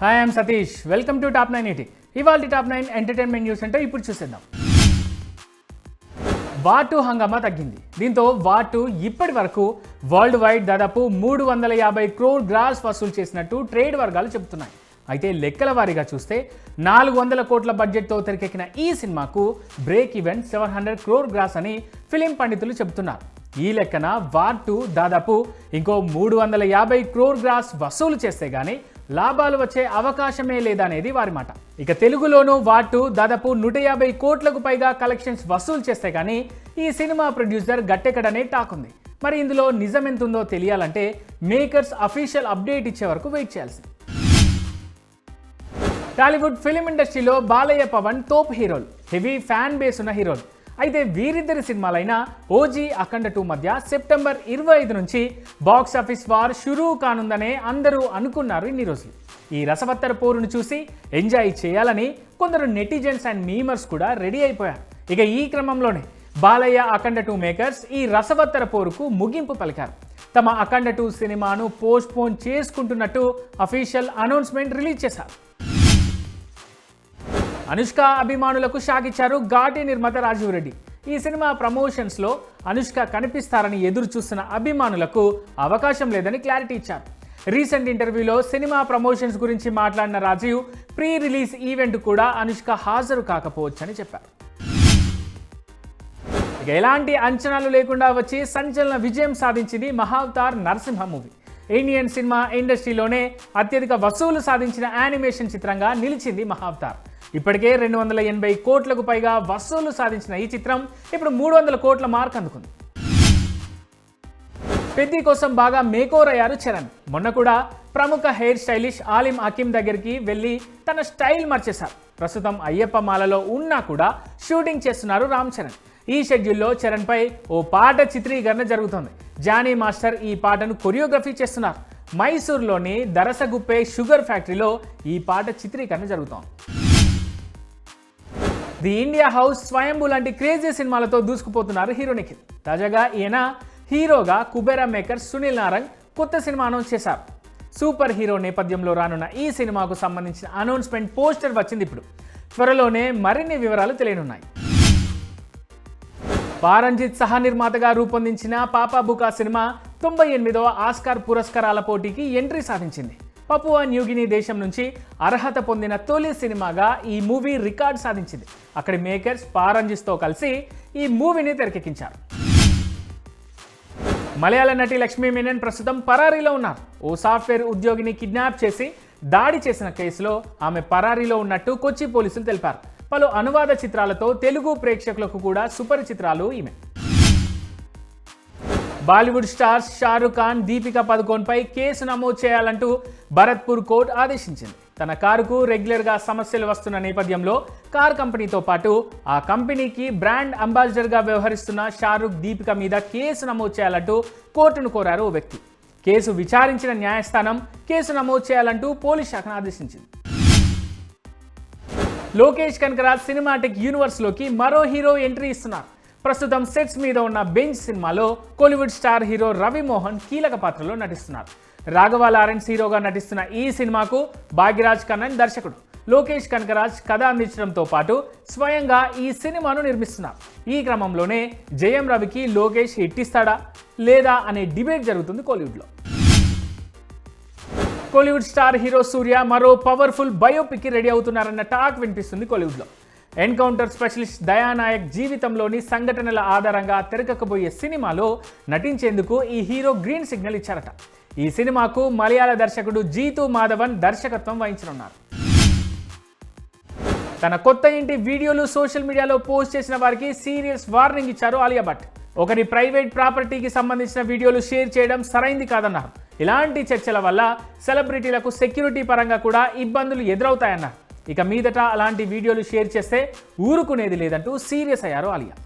Hi I'm Satish welcome to top nine eighty ఇవాళ top nine entertainment news అంటే ఇప్పుడు చూసేద్దాం. వాటు హంగామా తగ్గింది. దీంతో వాటు ఇప్పటి వరకు వరల్డ్ వైడ్ దాదాపు మూడు వందల యాభై క్రోర్ గ్రాస్ వసూలు చేసినట్టు ట్రేడ్ వర్గాలు చెబుతున్నాయి. అయితే లెక్కల వారీగా చూస్తే నాలుగు వందల కోట్ల బడ్జెట్తో తెరకెక్కిన ఈ సినిమాకు break even seven hundred crore gross అని ఫిలిం పండితులు చెబుతున్నారు. ఈ లెక్కన వార్ టూ దాదాపు ఇంకో మూడు వందల యాభై క్రోర్ గ్రాస్ వసూలు చేస్తే గానీ లాభాలు వచ్చే అవకాశమే లేదనేది వారి మాట. ఇక తెలుగులోనూ వాటు దాదాపు నూట యాభై కోట్లకు పైగా కలెక్షన్స్ వసూలు చేస్తే కానీ ఈ సినిమా ప్రొడ్యూసర్ గట్టెక్కడనే టాక్ ఉంది మరి ఇందులో నిజం ఎంతుందో తెలియాలంటే మేకర్స్ అఫీషియల్ అప్డేట్ ఇచ్చే వరకు వెయిట్ చేయాల్సింది. టాలీవుడ్ ఫిలిం ఇండస్ట్రీలో బాలయ్య పవన్ తోప్ హీరోలు. హెవీ ఫ్యాన్ బేస్ ఉన్న హీరోలు. అయితే వీరిద్దరి సినిమాలైన ఓజీ అఖండ టూ మధ్య సెప్టెంబర్ ఇరవై ఐదు నుంచి బాక్స్ ఆఫీస్ వార్ షురూ కానుందనే అందరూ అనుకున్నారు ఇన్ని రోజులు. ఈ రసవత్తర పోరును చూసి ఎంజాయ్ చేయాలని కొందరు నెటిజన్స్ అండ్ మీమర్స్ కూడా రెడీ అయిపోయారు. ఇక ఈ క్రమంలోనే బాలయ్య అఖండ టూ మేకర్స్ ఈ రసవత్తర పోరుకు ముగింపు పలికారు. తమ అఖండ టూ సినిమాను పోస్ట్ పోన్ చేసుకుంటున్నట్టు అఫీషియల్ అనౌన్స్మెంట్ రిలీజ్ చేశారు. అనుష్క అభిమానులకు షాక్ ఇచ్చారు ఘాటి నిర్మాత రాజీవ్ రెడ్డి. ఈ సినిమా ప్రమోషన్స్లో అనుష్క కనిపిస్తారని ఎదురు చూస్తున్న అభిమానులకు అవకాశం లేదని క్లారిటీ ఇచ్చారు. రీసెంట్ ఇంటర్వ్యూలో సినిమా ప్రమోషన్స్ గురించి మాట్లాడిన రాజీవ్ ప్రీ రిలీజ్ ఈవెంట్ కూడా అనుష్క హాజరు కాకపోవచ్చని చెప్పారు. ఇక ఎలాంటి అంచనాలు లేకుండా వచ్చి సంచలన విజయం సాధించింది Mahavatar Narasimha movie. Indian cinema ఇండస్ట్రీలోనే అత్యధిక వసూలు సాధించిన యానిమేషన్ చిత్రంగా నిలిచింది మహావతార్. ఇప్పటికే రెండు వందల ఎనభై కోట్లకు పైగా వసూలు సాధించిన ఈ చిత్రం ఇప్పుడు మూడు వందల కోట్ల మార్క్ అందుకుంది. పెద్ది కోసం బాగా మేకోర్ అయ్యారు చరణ్. మొన్న కూడా ప్రముఖ హెయిర్ స్టైలిష్ ఆలిం అకీం దగ్గరికి వెళ్ళి తన స్టైల్ మార్చేశారు. ప్రస్తుతం అయ్యప్ప మాలలో ఉన్నా కూడా షూటింగ్ చేస్తున్నారు రామ్ చరణ్. ఈ షెడ్యూల్లో చరణ్పై ఓ పాట చిత్రీకరణ జరుగుతోంది. జానీ మాస్టర్ ఈ పాటను కొరియోగ్రఫీ చేస్తున్నారు. మైసూర్లోని దరసగుప్పే షుగర్ ఫ్యాక్టరీలో ఈ పాట చిత్రీకరణ జరుగుతోంది. ది ఇండియా హౌస్ స్వయంభూ లాంటి క్రేజీ సినిమాలతో దూసుకుపోతున్నారు హీరో నిఖిల్. తాజాగా ఈయన హీరోగా కుబేరా మేకర్ సునీల్ నారంగ్ కొత్త సినిమా అనౌన్స్ చేశారు. సూపర్ హీరో నేపథ్యంలో రానున్న ఈ సినిమాకు సంబంధించిన అనౌన్స్మెంట్ పోస్టర్ వచ్చింది ఇప్పుడు. త్వరలోనే మరిన్ని వివరాలు తెలియనున్నాయి. పారంజిత్ సహ నిర్మాతగా రూపొందించిన పాపా బుకా సినిమా తొంభై ఎనిమిదవ ఆస్కార్ పురస్కారాల పోటీకి ఎంట్రీ సాధించింది. పపువా న్యూగినీ దేశం నుంచి అర్హత పొందిన తొలి సినిమాగా ఈ మూవీ రికార్డ్ సాధించింది. అక్కడి మేకర్స్ పారంజిస్తో కలిసి ఈ మూవీని తెరకెక్కించారు. మలయాళ నటి లక్ష్మీ మేనన్ ప్రస్తుతం పరారీలో ఉన్నారు. ఓ సాఫ్ట్వేర్ ఉద్యోగిని కిడ్నాప్ చేసి దాడి చేసిన కేసులో ఆమె పరారీలో ఉన్నట్టు కొచ్చి పోలీసులు తెలిపారు. పలు అనువాద చిత్రాలతో తెలుగు ప్రేక్షకులకు కూడా సుపరిచిత్రాలు ఈమె. బాలీవుడ్ స్టార్స్ షారుఖ్ ఖాన్ దీపిక పదుకోన్పై కేసు నమోదు చేయాలంటూ భరత్పూర్ కోర్టు ఆదేశించింది. తన కారుకు రెగ్యులర్గా సమస్యలు వస్తున్న నేపథ్యంలో కార్ కంపెనీతో పాటు ఆ కంపెనీకి బ్రాండ్ అంబాసిడర్గా వ్యవహరిస్తున్న షారుఖ్ దీపిక మీద కేసు నమోదు చేయాలంటూ కోర్టును కోరారు ఓ వ్యక్తి. కేసు విచారించిన న్యాయస్థానం కేసు నమోదు చేయాలంటూ పోలీస్ శాఖను ఆదేశించింది. లోకేష్ కనకరాజ్ సినిమాటిక్ యూనివర్స్లోకి మరో హీరో ఎంట్రీ ఇస్తున్నారు. ప్రస్తుతం సెట్స్ మీద ఉన్న బెంచ్ సినిమాలో Kollywood star hero Ravi Mohan కీలక పాత్రలో నటిస్తున్నారు. రాఘవ లారెన్స్ హీరోగా నటిస్తున్న ఈ సినిమాకు భాగ్యరాజ్ కన్నన్ దర్శకుడు. లోకేష్ కనకరాజ్ కథ అందించడంతో పాటు స్వయంగా ఈ సినిమాను నిర్మిస్తున్నారు. ఈ క్రమంలోనే జయం రవికి లోకేష్ హిట్ ఇస్తాడా లేదా అనే డిబేట్ జరుగుతుంది కోలీవుడ్లో. కోలీవుడ్ స్టార్ హీరో సూర్య మరో పవర్ఫుల్ బయోపిక్ రెడీ అవుతున్నారన్న టాక్ వినిపిస్తుంది కోలీవుడ్లో. ఎన్కౌంటర్ స్పెషలిస్ట్ దయానాయక్ జీవితంలోని సంఘటనల ఆధారంగా తెరకెక్కబోయే సినిమాలో నటించేందుకు ఈ హీరో గ్రీన్ సిగ్నల్ ఇచ్చారట. ఈ సినిమాకు మలయాళ దర్శకుడు జీతు మాధవన్ దర్శకత్వం వహించనున్నారు. తన కొత్త ఇంటి వీడియోలు సోషల్ మీడియాలో పోస్ట్ చేసిన వారికి సీరియస్ వార్నింగ్ ఇచ్చారు ఆలియా భట్. ఒకరి ప్రైవేట్ ప్రాపర్టీకి సంబంధించిన వీడియోలు షేర్ చేయడం సరైంది కాదన్నారు. ఇలాంటి చర్చల వల్ల సెలబ్రిటీలకు సెక్యూరిటీ పరంగా కూడా ఇబ్బందులు ఎదురవుతాయన్నారు. ఇక మీదట అలాంటి వీడియోలు షేర్ చేస్తే ఊరుకునేది లేదంటూ సీరియస్ అయ్యారు ఆలియా.